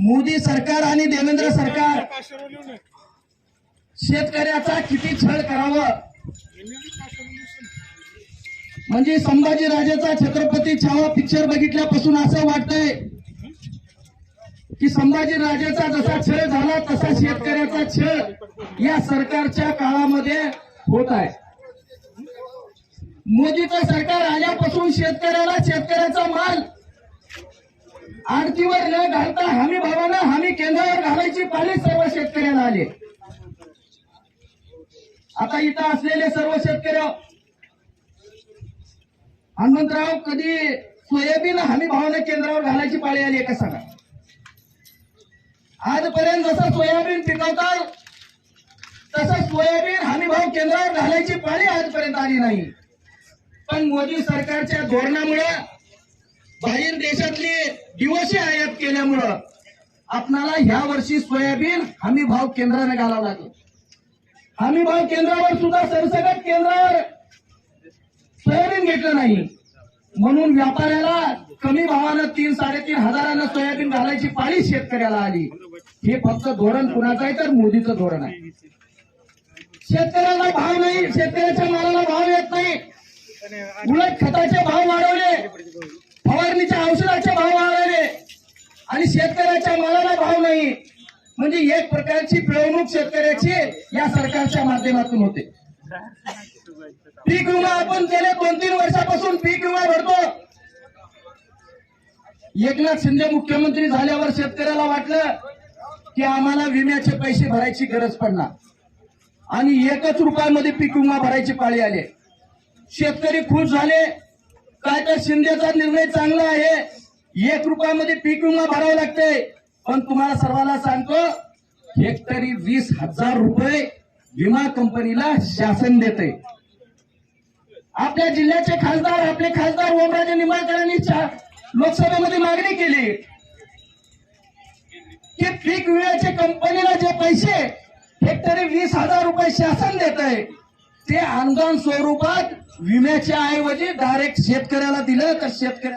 मोदी सरकार आणि देवेंद्र सरकार शेतकऱ्याचा किती छळ करावं? म्हणजे संभाजी राजाचा छत्रपती छावा पिक्चर बघितल्यापासून असं वाटतंय की संभाजी राजाचा जसा छळ झाला तसा शेतकऱ्याचा छळ या सरकारच्या काळामध्ये होत आहे. मोदीचं सरकार आल्यापासून शेतकऱ्याला शेतकऱ्याचा माल आडतीवर न घालता हमी भावानं हमी केंद्रावर घालायची पाळी सर्व शेतकऱ्याला आले. आता इथं असलेले सर्व शेतकरी हनुमंतराव कधी सोयाबीन हमी भावानं केंद्रावर घालायची पाळी आली आहे का सांगा? आजपर्यंत जसं सोयाबीन पिकवतात तसं सोयाबीन हमी भाव केंद्रावर घालायची पाळी आजपर्यंत आली नाही. पण मोदी सरकारच्या धोरणामुळे बाहेर देशातले दिवस आयात केल्यामुळं आपणाला ह्या वर्षी सोयाबीन हमी भाव केंद्राने घालावं लागलं. हमी भाव केंद्रावर सुद्धा सरसकट केंद्रावर सोयाबीन घेतलं नाही. म्हणून व्यापाऱ्याला कमी भावानं तीन साडेतीन हजारानं सोयाबीन घालायची पाळी शेतकऱ्याला आली. हे फक्त धोरण कुणाचं आहे तर मोदीचं धोरण आहे. शेतकऱ्याला भाव नाही शेतकऱ्याच्या मालाला भाव येत नाही. उलट खताचे भाव वाढवले फवारणीच्या औषधाचे भाव वाढले आणि शेतकऱ्याच्या मालाला भाव नाही. म्हणजे एक प्रकारची पिळवणूक शेतकऱ्याची या सरकारच्या माध्यमातून होते. पीक विमा आपण गेले दोन तीन वर्षापासून पीक विमा भरतो. एकनाथ शिंदे मुख्यमंत्री झाल्यावर शेतकऱ्याला वाटलं की आम्हाला विम्याचे पैसे भरायची गरज पडणार. आणि एकच रुपयामध्ये पीक विमा भरायची पाळी आली. शेतकरी खुश झाले. काय तर शिंदेचा निर्णय चांगला आहे. एक रुपयामध्ये पीक विमा भरावा लागते. पण तुम्हाला सर्वांना सांगतो हेक्टरी वीस हजार रुपये विमा कंपनीला शासन देते. आपल्या जिल्ह्याचे खासदार आपले खासदार ओमराजे निंबाळकरांनी लोकसभेमध्ये मागणी केली. की पीक विम्याच्या कंपनीला जे पैसे हेक्टरी वीस हजार रुपये शासन देत आहे ते अनुदान स्वरूपात विम्याच्या ऐवजी डायरेक्ट शेतकऱ्याला दिलं तर शेतकऱ्या